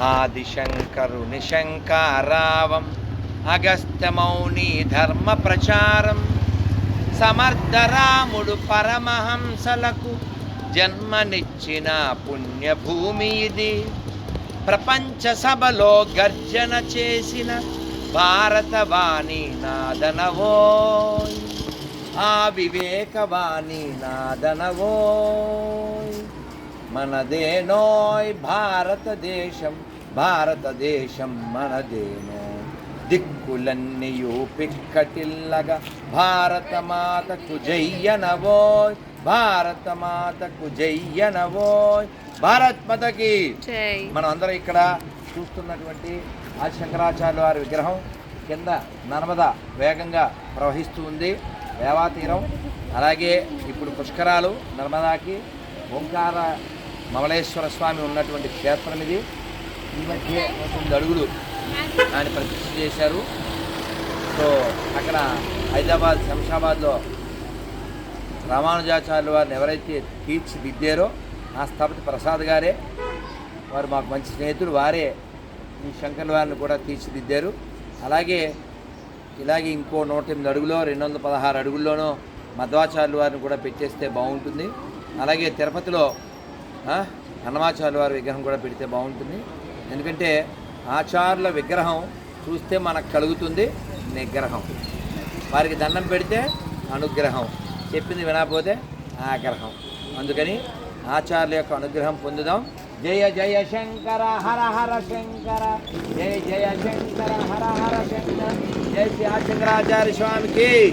ఆదిశంకరుని శంకారావం అగస్త్యమౌని ధర్మ ప్రచారం సమర్థరాముడు పరమహంసలకు జన్మనిచ్చిన పుణ్యభూమి ఇది. ప్రపంచ సభలో గర్జన చేసిన భారతవాణి నాదనవో ఆ వివేకవాణి నాదనవో మనదేనోయ్ భారతదేశం భారతదేశం మనదేనో. దిక్కులన్నీయు పిక్కటిల్లగా భారతమాతకు జయ్యనవోయ్ భారతమాతకు జయ్యనవోయ్. భారత్ మాతకి మనం అందరం ఇక్కడ చూస్తున్నటువంటి ఆ శంకరాచార్య వారి విగ్రహం కింద నర్మద వేగంగా ప్రవహిస్తూ ఉంది. వేవా తీరం అలాగే ఇప్పుడు పుష్కరాలు నర్మదాకి ఓంకార మమలేశ్వర స్వామి ఉన్నటువంటి క్షేత్రం ఇది. ఈ మధ్య తొమ్మిది అడుగులు ఆయన ప్రతిష్ఠ చేశారు. సో అక్కడ హైదరాబాద్ శంషాబాద్లో రామానుజాచార్యుల వారిని ఎవరైతే తీర్చిదిద్దారో ఆ స్థాపతి ప్రసాద్ గారే వారు మాకు మంచి స్నేహితులు. వారే ఈ శంకర్ వారిని కూడా తీర్చిదిద్దారు. అలాగే ఇలాగే ఇంకో నూట ఎనిమిది అడుగులో రెండు వందల పదహారు అడుగుల్లోనో మధ్వాచార్యుల వారిని కూడా పెట్టేస్తే బాగుంటుంది. అలాగే తిరుపతిలో ఆ, వారి విగ్రహం కూడా పెడితే బాగుంటుంది. ఎందుకంటే ఆచార్యుల విగ్రహం చూస్తే మనకు కలుగుతుంది నిగ్రహం. వారికి దండం పెడితే అనుగ్రహం. చెప్పింది వినకపోతే ఆగ్రహం. అందుకని ఆచార్యుల యొక్క అనుగ్రహం పొందుదాం. జయ జయ శంకర హర హర శంకర. జయ జయ శంకర హర హర శంకర. జయ శ్రీ ఆచంద్రాచార్య స్వామికి.